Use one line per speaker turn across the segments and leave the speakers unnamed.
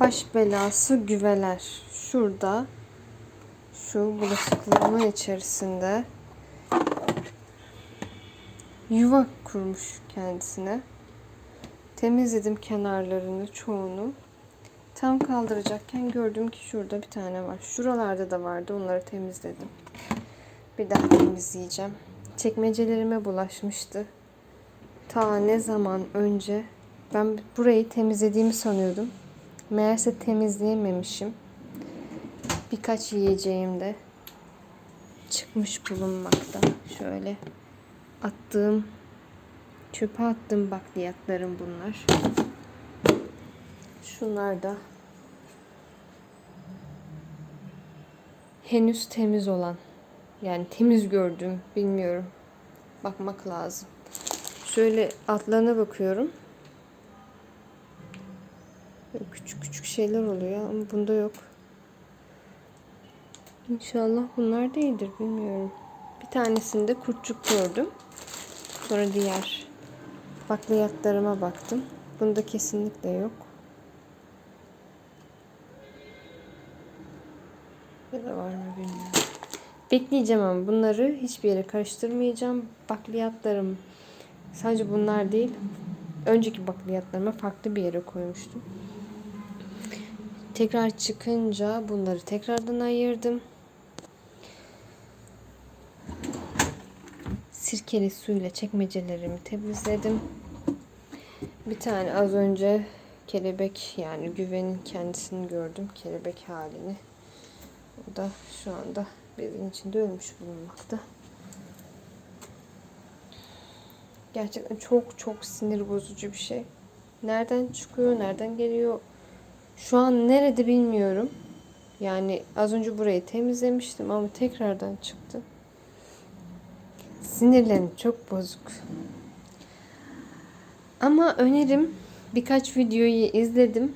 Baş belası güveler. Şurada şu bulaşıklığımın içerisinde yuva kurmuş kendisine. Temizledim kenarlarını çoğunu. Tam kaldıracakken gördüm ki şurada bir tane var. Şuralarda da vardı. Onları temizledim. Bir daha temizleyeceğim. Çekmecelerime bulaşmıştı. Ta ne zaman önce ben burayı temizlediğimi sanıyordum. Meğerse temizleyememişim. Birkaç yiyeceğim de çıkmış bulunmakta. Şöyle attığım çöpe attığım bakliyatlarım bunlar. Şunlar da henüz temiz olan yani temiz gördüğüm bilmiyorum. Bakmak lazım. Şöyle altlarına bakıyorum. Küçük küçük şeyler oluyor ama bunda yok. İnşallah bunlar değildir bilmiyorum. Bir tanesinde kurtçuk gördüm. Sonra diğer bakliyatlarıma baktım. Bunda kesinlikle yok. Ya da var mı bilmiyorum. Bekleyeceğim ama bunları hiçbir yere karıştırmayacağım. Bakliyatlarım sadece bunlar değil. Önceki bakliyatlarıma farklı bir yere koymuştum. Tekrar çıkınca bunları tekrardan ayırdım. Sirkeli suyla çekmecelerimi temizledim. Bir tane az önce kelebek yani güvenin kendisini gördüm. Kelebek halini. O da şu anda bezin içinde ölmüş bulunmakta. Gerçekten çok çok sinir bozucu bir şey. Nereden çıkıyor, nereden geliyor? Şu an nerede bilmiyorum. Yani az önce burayı temizlemiştim ama tekrardan çıktı. Sinirlerim çok bozuk. Ama önerim birkaç videoyu izledim.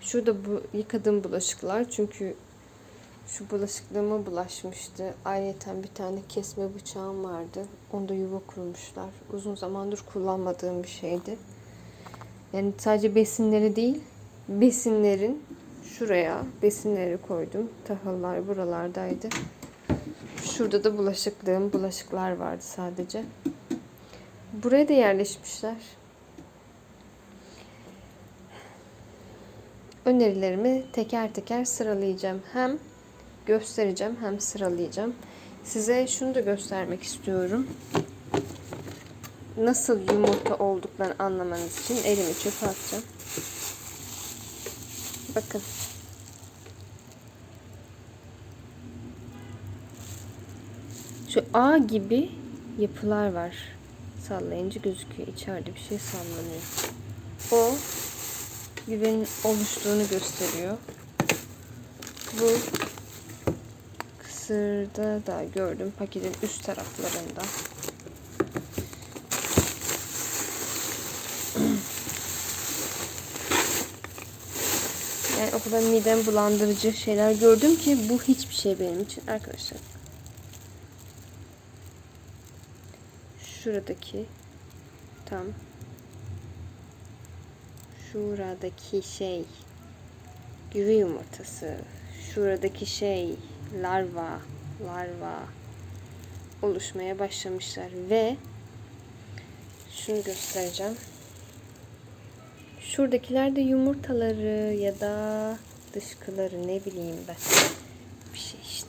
Şurada bu yıkadığım bulaşıklar çünkü şu bulaşıklığıma bulaşmıştı. Ayrıca bir tane kesme bıçağım vardı. Onda yuva kurmuşlar. Uzun zamandır kullanmadığım bir şeydi. Yani sadece besinleri değil, besinlerin şuraya besinleri koydum. Tahıllar buralardaydı. Şurada da bulaşıklığım, bulaşıklar vardı sadece. Buraya da yerleşmişler. Önerilerimi teker teker sıralayacağım. Hem göstereceğim hem sıralayacağım. Size şunu da göstermek istiyorum. Nasıl yumurta olduklarını anlamanız için elimi çöpe atacağım. Bakın. Şu ağ gibi yapılar var. Sallayınca gözüküyor. İçeride bir şey sallanıyor. O güvenin oluştuğunu gösteriyor. Bu kısırda da gördüm paketin üst taraflarında. Yani o kadar midem bulandırıcı şeyler gördüm ki bu hiçbir şey benim için arkadaşlar. Şuradaki tam şuradaki şey güve yumurtası. Şuradaki şey larva, larva oluşmaya başlamışlar ve şunu göstereceğim. Şuradakiler de yumurtaları ya da dışkıları ne bileyim ben. Bir şey işte.